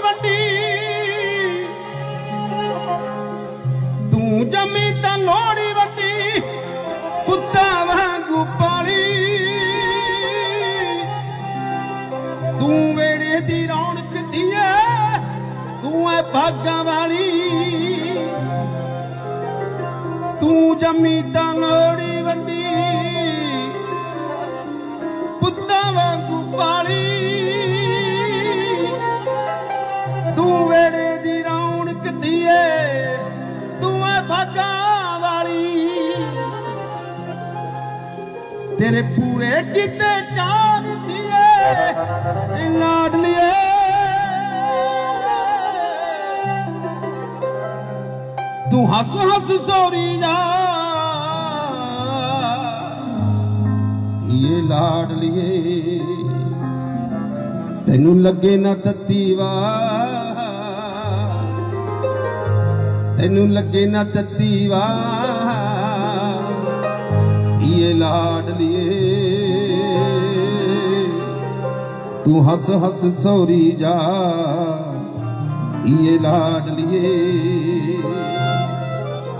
ਦੀ ਤੂੰ ਜੰਮੀ ਤਾਂ ਲੋੜੀ ਵੱਡੀ ਕੁੱਤਾ ਵਾਂਗੂ ਤੂੰ ਵੇੜੇ ਦੀ ਰੌਣਕ ਦੀਏ ਤੂੰ ਐ ਵਾਲੀ। ਤੂੰ ਜੰਮੀ ਤਾਂ ਲੋੜੀ ਵੱਡੀ, ਪੁੱਤਾਂ ਵਾਂਗੂ ਪਾਲੀ। ਤੂੰ ਵਾਲੀ। ਤੇਰੇ ਪੂਰੇ ਕੀਤੇ ਚਾਰ ਦੀਏ ਲਾਡਲੀਏ ਤੂੰ ਹੱਸ ਹੱਸ ਸੋਰੀ ਜਾ। ਇਹ ਲਾਡਲੀਏ ਤੈਨੂੰ ਲੱਗੇ ਨਾ ਤੱਤੀ ਵਾਰ। ਤੈਨੂੰ ਲੱਗੇ ਨਾ ਤੱਤੀ ਵਾ ਇਹ ਲਾਡਲੀਏ ਤੂੰ ਹੱਸ ਹੱਸ ਸੋਰੀ ਜਾ। ਇਹ ਲਾਡਲੀਏ